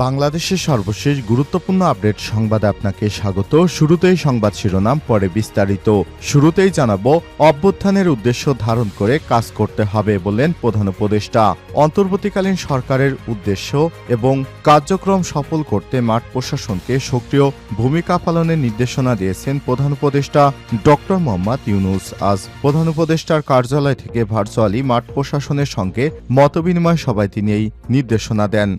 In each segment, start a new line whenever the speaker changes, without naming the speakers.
বাংলাদেশের সর্বশেষ গুরুত্বপূর্ণ আপডেট সংবাদে আপনাকে স্বাগত। শুরুতেই সংবাদ শিরোনাম, পরে বিস্তারিত। শুরুতেই জানাব, অভ্যুত্থানের উদ্দেশ্য ধারণ করে কাজ করতে হবে বললেন প্রধান উপদেষ্টা। অন্তর্বর্তীকালীন সরকারের উদ্দেশ্য এবং কার্যক্রম সফল করতে মাঠ প্রশাসনকে সক্রিয় ভূমিকা পালনের নির্দেশনা দিয়েছেন প্রধান উপদেষ্টা ডক্টর মোহাম্মদ ইউনুস। আজ প্রধান উপদেষ্টার কার্যালয় থেকে ভার্চুয়ালি মাঠ প্রশাসনের সঙ্গে মতবিনিময় সভায় তিনি এই নির্দেশনা দেন।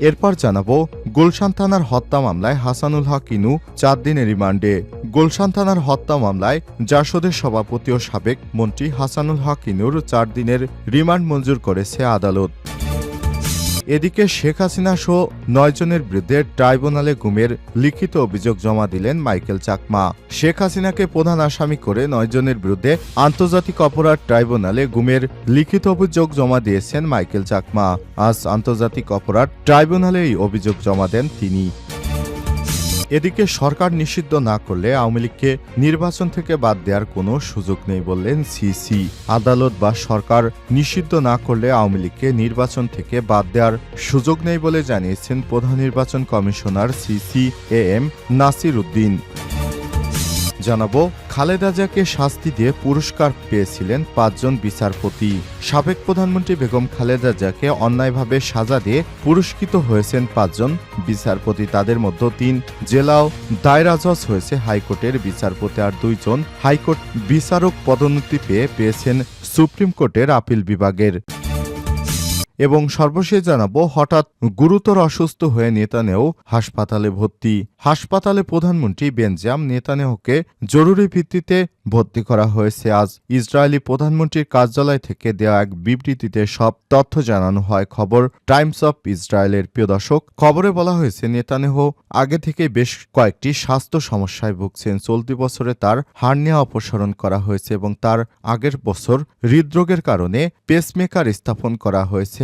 এরপর জানাব, গুলশান থানার হত্যা মামলায় হাসানুল হক ইনু চার দিনের রিমান্ডে। গুলশান থানার হত্যা মামলায় জাসদের সভাপতি ও সাবেক মন্ত্রী হাসানুল হক ইনুর চার দিনের রিমান্ড মঞ্জুর করেছে আদালত। এদিকে শেখ হাসিনা সহ নয়জনের বিরুদ্ধে ট্রাইব্যুনালে গুমের লিখিত অভিযোগ জমা দিলেন মাইকেল চাকমা। শেখ হাসিনাকে প্রধান আসামি করে নয়জনের বিরুদ্ধে আন্তর্জাতিক অপরাধ ট্রাইব্যুনালে গুমের লিখিত অভিযোগ জমা দিয়েছেন মাইকেল চাকমা। আজ আন্তর্জাতিক অপরাধ ট্রাইব্যুনালে এই অভিযোগ জমা দেন তিনি। এদিকে সরকার নিষিদ্ধ না করলে আওয়ামী লীগকে নির্বাচন থেকে বাদ দেওয়ার কোনো সুযোগ নেই বললেন সিসি। আদালত বা সরকার নিষিদ্ধ না করলে আওয়ামী লীগকে নির্বাচন থেকে বাদ দেওয়ার সুযোগ নেই বলে জানিয়েছেন প্রধান নির্বাচন কমিশনার সিসি এ এম নাসির উদ্দিন। জানাব, খালেদা জিয়াকে শাস্তি দিয়ে পুরস্কার পেয়েছিলেন পাঁচজন বিচারপতি। সাবেক প্রধানমন্ত্রী বেগম খালেদা জিয়াকে অন্যায়ভাবে সাজা দিয়ে পুরস্কৃত হয়েছেন পাঁচজন বিচারপতি। তাদের মধ্যে তিন জেলাও দায়রা জজ হয়েছে হাইকোর্টের বিচারপতি আর দুইজন হাইকোর্ট বিচারক পদোন্নতি পেয়ে পেয়েছেন সুপ্রিম কোর্টের আপিল বিভাগের। এবং সর্বশেষ জানাব, হঠাৎ গুরুতর অসুস্থ হয়ে নেতানেও হাসপাতালে ভর্তি। হাসপাতালে প্রধানমন্ত্রী বেনজাম নেতানেহকে জরুরি ভিত্তিতে ভর্তি করা হয়েছে। আজ ইসরায়েলি প্রধানমন্ত্রীর কার্যালয় থেকে দেওয়া এক বিবৃতিতে সব তথ্য জানানো হয়। খবর টাইমস অফ ইসরায়েলের। প্রিয় দর্শক, খবরে বলা হয়েছে, নেতানেহ আগে থেকে বেশ কয়েকটি স্বাস্থ্য সমস্যায় ভুগছেন। চলতি বছরে তার হার্নিয়া অপসারণ করা হয়েছে এবং তার আগের বছর হৃদরোগের কারণে পেসমেকার স্থাপন করা হয়েছে।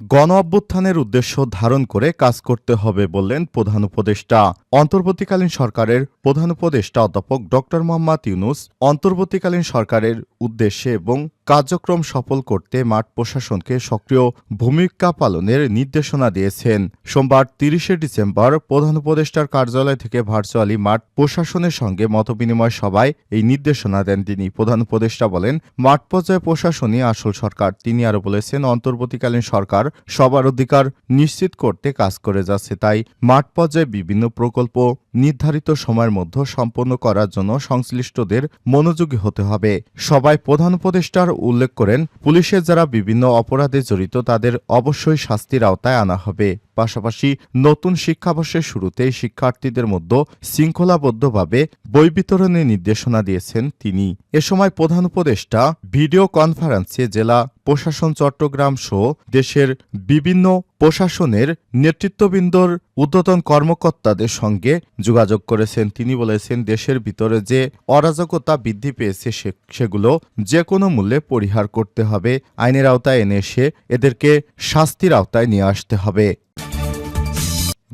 গণ অভ্যুত্থানের উদ্দেশ্য ধারণ করে কাজ করতে হবে বললেন প্রধান উপদেষ্টা। অন্তর্বর্তীকালীন সরকারের প্রধান উপদেষ্টা অধ্যাপক ড মোহাম্মদ ইউনুস অন্তর্বর্তীকালীন সরকারের উদ্দেশ্যে এবং কার্যক্রম সফল করতে মাঠ প্রশাসনকে সক্রিয় ভূমিকা পালনের নির্দেশনা দিয়েছেন। সোমবার তিরিশে ডিসেম্বর প্রধান উপদেষ্টার কার্যালয় থেকে ভার্চুয়ালি মাঠ প্রশাসনের সঙ্গে মতবিনিময় সভায় এই নির্দেশনা দেন তিনি। প্রধান উপদেষ্টা বলেন, মাঠ পর্যায়ে প্রশাসনই আসল সরকার। তিনি আরও বলেছেন, অন্তর্বর্তীকালীন সরকার সবার অধিকার নিশ্চিত করতে কাজ করে যাচ্ছে, তাই মাঠ পর্যায়ে বিভিন্ন প্রকল্প নির্ধারিত সময়ের মধ্যে সম্পন্ন করার জন্য সংশ্লিষ্টদের মনোযোগী হতে হবে। সবাই প্রধান উপদেষ্টার উল্লেখ করেন পুলিশের যারা বিভিন্ন অপরাধে জড়িত তাদের অবশ্যই শাস্তির আওতায় আনা হবে। পাশাপাশি নতুন শিক্ষাবর্ষের শুরুতেই শিক্ষার্থীদের মধ্যে শৃঙ্খলাবদ্ধভাবে বই বিতরণের নির্দেশনা দিয়েছেন তিনি। এ সময় প্রধান উপদেষ্টা ভিডিও কনফারেন্সে জেলা প্রশাসন চট্টগ্রাম সহ দেশের বিভিন্ন প্রশাসনের নেতৃত্ববৃন্দর ঊর্ধ্বতন কর্মকর্তাদের সঙ্গে যোগাযোগ করেছেন। তিনি বলেছেন, দেশের ভিতরে যে অরাজকতা বৃদ্ধি পেয়েছে সেগুলো যে কোনো মূল্যে পরিহার করতে হবে। আইনের আওতায় এনে এসে এদেরকে শাস্তির আওতায় নিয়ে আসতে হবে।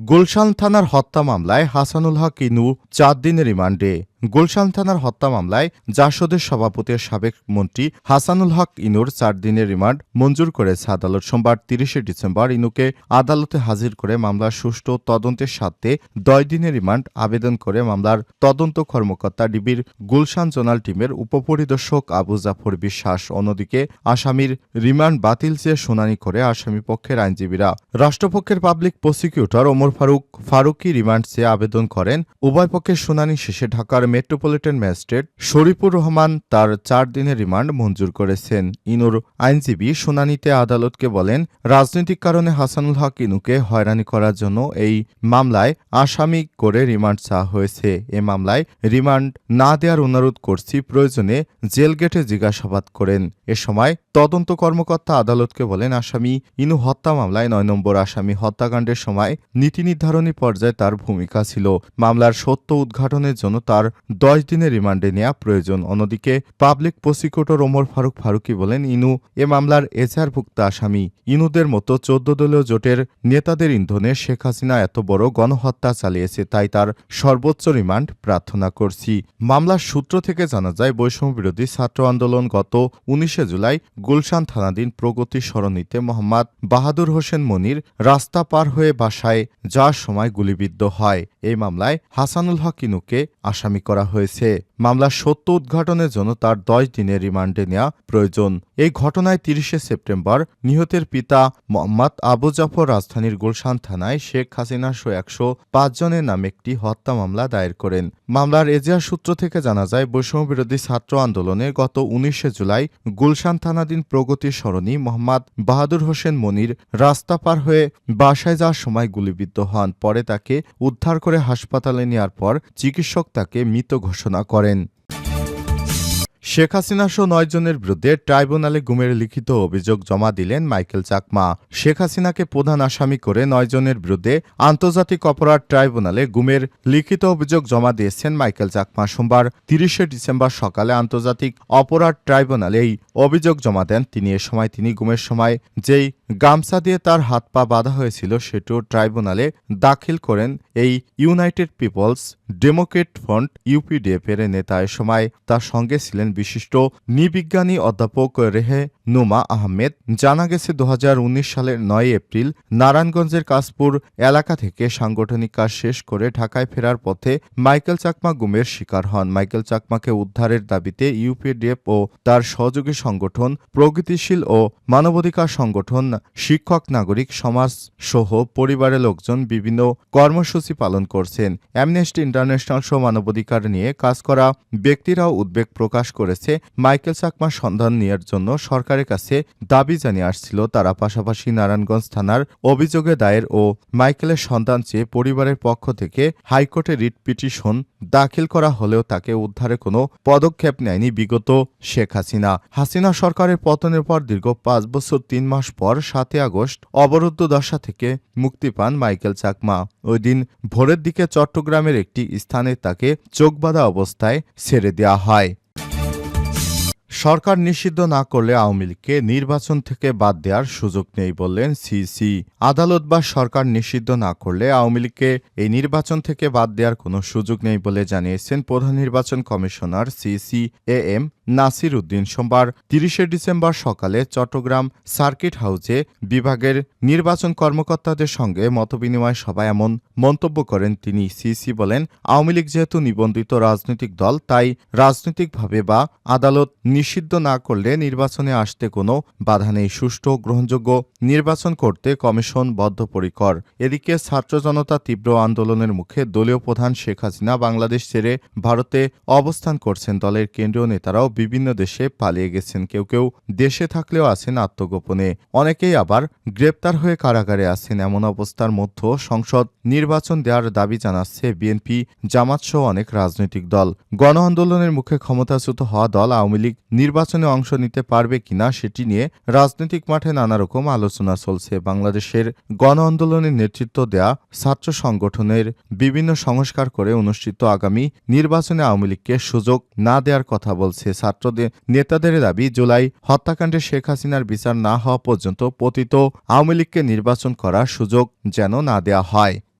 গুলশান থানার হত্যা মামলায় হাসানুল হক ইনু চার দিনের রিমান্ডে। গুলশান থানার হত্যা মামলায় জাসদের সভাপতির সাবেক মন্ত্রী হাসানুল হক ইনুর চার দিনের রিমান্ড মঞ্জুর করেছে আদালত সোমবার তিরিশে ডিসেম্বর ইনুকে আদালতে হাজির করে মামলার সুষ্ঠু তদন্তের স্বার্থে দশ দিনের রিমান্ড আবেদন করে মামলার তদন্ত কর্মকর্তা ডিবির গুলশান জোনাল টিমের উপপরিদর্শক আবু জাফর বিশ্বাস অন্যদিকে আসামির রিমান্ড বাতিল চেয়ে শুনানি করে আসামি পক্ষের আইনজীবীরা। রাষ্ট্রপক্ষের public prosecutor Omar Faruk Faruki remand চেয়ে আবেদন করেন। উভয় পক্ষের শুনানি শেষে ঢাকার মেট্রোপলিটন ম্যাজিস্ট্রেট শরীফুর রহমান তার চার দিনের রিমান্ড মঞ্জুর করেছেন। ইনুর আইনজীবী শুনানিতে আদালতকে বলেন, রাজনৈতিক কারণে হাসানুল হক ইনুকে হয়রানি করার জন্য এই মামলায় আসামি করে রিমান্ড চাওয়া হয়েছে। এ মামলায় রিমান্ড না দেওয়ার অনুরোধ করছি, প্রয়োজনে জেল গেটে জিজ্ঞাসাবাদ করেন। এ সময় তদন্ত কর্মকর্তা আদালতকে বলেন, আসামি ইনু হত্যা মামলায় নয় নম্বর আসামি হত্যাকাণ্ডের সময় নীতি নির্ধারণী পর্যায়ে তার ভূমিকা ছিল। মামলার সত্য উদ্ঘাটনের জন্য তার দশ দিনের রিমান্ডে নেওয়া প্রয়োজন। অন্যদিকে, পাবলিক প্রসিকিউটর ওমর ফারুক ফারুকি বলেন, ইনু, এ মামলার এজাহারভুক্ত আসামি ইনুদের মতো চোদ্দ দলীয় জোটের নেতাদের ইন্ধনে শেখ হাসিনা এত বড় গণহত্যা চালিয়েছে, তাই তার সর্বোচ্চ রিমান্ড প্রার্থনা করছি। মামলার সূত্র থেকে জানা যায় বৈষম্য বিরোধী ছাত্র আন্দোলন গত উনিশে জুলাই গুলশান থানাধীন প্রগতি সরণিতে মোহাম্মদ বাহাদুর হোসেন মনির রাস্তা পার হয়ে বাসায় যাওয়ার সময় গুলিবিদ্ধ হয়। এই মামলায় হাসানুল হক ইনুকে আসামি করা হয়েছে। মামলার সত্য উদ্ঘাটনের জন্য তার দশ দিনের রিমান্ডে নেওয়া প্রয়োজন। এই ঘটনায় তিরিশে সেপ্টেম্বর নিহতের পিতা মোহাম্মদ আবু জাফর রাজধানীর গুলশান থানায় শেখ হাসিনা সহ একশো জনের নামে একটি হত্যা মামলা দায়ের করেন। মামলার এজিয়ার সূত্র থেকে জানা যায় বৈষম্য বিরোধী ছাত্র আন্দোলনে গত উনিশে জুলাই গুলশান থানাধীন প্রগতি সরণি মোহাম্মদ বাহাদুর হোসেন মনির রাস্তা পার হয়ে বাসায় যাওয়ার সময় গুলিবিদ্ধ হন। পরে তাকে উদ্ধার করে হাসপাতালে নেওয়ার পর চিকিৎসক তাকে মৃত ঘোষণা করেন। শেখ হাসিনা সহ নয় জনের বিরুদ্ধে ট্রাইব্যুনালে গুমের লিখিত অভিযোগ জমা দিলেন মাইকেল চাকমা। শেখ হাসিনাকে প্রধান আসামি করে নয় জনের বিরুদ্ধে আন্তর্জাতিক অপরাধ ট্রাইব্যুনালে গুমের লিখিত অভিযোগ জমা দিয়েছেন মাইকেল চাকমা। সোমবার তিরিশে ডিসেম্বর সকালে আন্তর্জাতিক অপরাধ ট্রাইব্যুনালে এই অভিযোগ জমা দেন। তিনি এ সময় তিনি গুমের সময় যেই গামছা দিয়ে তার হাত পা বাঁধা হয়েছিল সেটিও ট্রাইব্যুনালে দাখিল করেন এই United People's Democrat Front UPDF এর নেতা। এ সময় তার সঙ্গে ছিলেন বিশিষ্ট নৃবিজ্ঞানী অধ্যাপক রেহে নুমা আহমেদ। জানা গেছে দু হাজার উনিশ সালের নয় এপ্রিল নারায়ণগঞ্জের কাশপুর এলাকা থেকে সাংগঠনিক কাজ শেষ করে ঢাকায় ফেরার পথে মাইকেল চাকমা গুমের শিকার হন। মাইকেল চাকমাকে উদ্ধারের দাবিতে ইউপিডিএফ ও তার সহযোগী সংগঠন প্রগতিশীল ও মানবাধিকার সংগঠন শিক্ষক, নাগরিক সমাজ সহ পরিবারের লোকজন বিভিন্ন কর্মসূচি পালন করছেন। অ্যামনেস্টি ইন্টারন্যাশনাল সহ মানবাধিকার নিয়ে কাজ করা ব্যক্তিরাও উদ্বেগ প্রকাশ করেছে। মাইকেল চাকমার সন্ধান নেওয়ার জন্য সরকারের কাছে দাবি জানিয়ে আসছিল। তারা পাশাপাশি নারায়ণগঞ্জ থানার অভিযোগে দায়ের ও মাইকেলের সন্ধান চেয়ে পরিবারের পক্ষ থেকে হাইকোর্টে রিট পিটিশন দাখিল করা হলেও তাকে উদ্ধারে কোনো পদক্ষেপ নেয়নি বিগত শেখ হাসিনা। হাসিনা সরকারের পতনের পর দীর্ঘ পাঁচ বছর তিন মাস পর সাতই আগস্ট অবরুদ্ধ দশা থেকে মুক্তি পান মাইকেল চাকমা। ওই দিন ভোরের দিকে চট্টগ্রামের একটি স্থানে তাকে চোখবাঁধা অবস্থায় ছেড়ে দেওয়া হয়। সরকার নিষিদ্ধ না করলে আওয়ামী লীগকে নির্বাচন থেকে বাদ দেওয়ার সুযোগ নেই বললেন সিসি। আদালত বা সরকার নিষিদ্ধ না করলে আওয়ামী লীগকে এই নির্বাচন থেকে বাদ দেওয়ার কোনো সুযোগ নেই বলে জানিয়েছেন প্রধান নির্বাচন কমিশনার সিসি এ এম নাসির উদ্দিন সোমবার তিরিশে ডিসেম্বর সকালে চট্টগ্রাম সার্কিট হাউসে বিভাগের নির্বাচন কর্মকর্তাদের সঙ্গে মতবিনিময় সভায় এমন মন্তব্য করেন তিনি। সিসি বলেন, আওয়ামী লীগ যেহেতু নিবন্ধিত রাজনৈতিক দল, তাই রাজনৈতিকভাবে বা আদালত নিষিদ্ধ না করলে নির্বাচনে আসতে কোনো বাধা নেই। সুষ্ঠু, গ্রহণযোগ্য নির্বাচন করতে কমিশন বদ্ধপরিকর। এদিকে ছাত্র জনতা তীব্র আন্দোলনের মুখে দলীয় প্রধান শেখ হাসিনা বাংলাদেশ ছেড়ে ভারতে অবস্থান করছেন দলের কেন্দ্রীয় নেতারাও বিভিন্ন দেশে পালিয়ে গেছেন। কেউ কেউ দেশে থাকলেও আছেন আত্মগোপনে। অনেকেই আবার গ্রেপ্তার হয়ে কারাগারে আছেন। এমন অবস্থার মধ্যে সংসদ নির্বাচন দেওয়ার দাবি জানাচ্ছে বিএনপি জামাতসহ অনেক রাজনৈতিক দল। গণ আন্দোলনের মুখে ক্ষমতাচ্যুত হওয়া দল আওয়ামী লীগ নির্বাচনে অংশ নিতে পারবে কিনা সেটি নিয়ে রাজনৈতিক মাঠে নানা রকম আলোচনা চলছে। বাংলাদেশের গণ আন্দোলনের নেতৃত্ব দেয়া ছাত্র সংগঠনের বিভিন্ন সংস্কার করে অনুষ্ঠিত আগামী নির্বাচনে আওয়ামী লীগকে সুযোগ না দেওয়ার কথা বলছে ছাত্রদের নেতাদের দাবি, জুলাই হত্যাকাণ্ডে শেখ হাসিনার বিচার না হওয়া পর্যন্ত পতিত আওয়ামী লীগকে নির্বাচন করার সুযোগ যেন না দেওয়া হয়।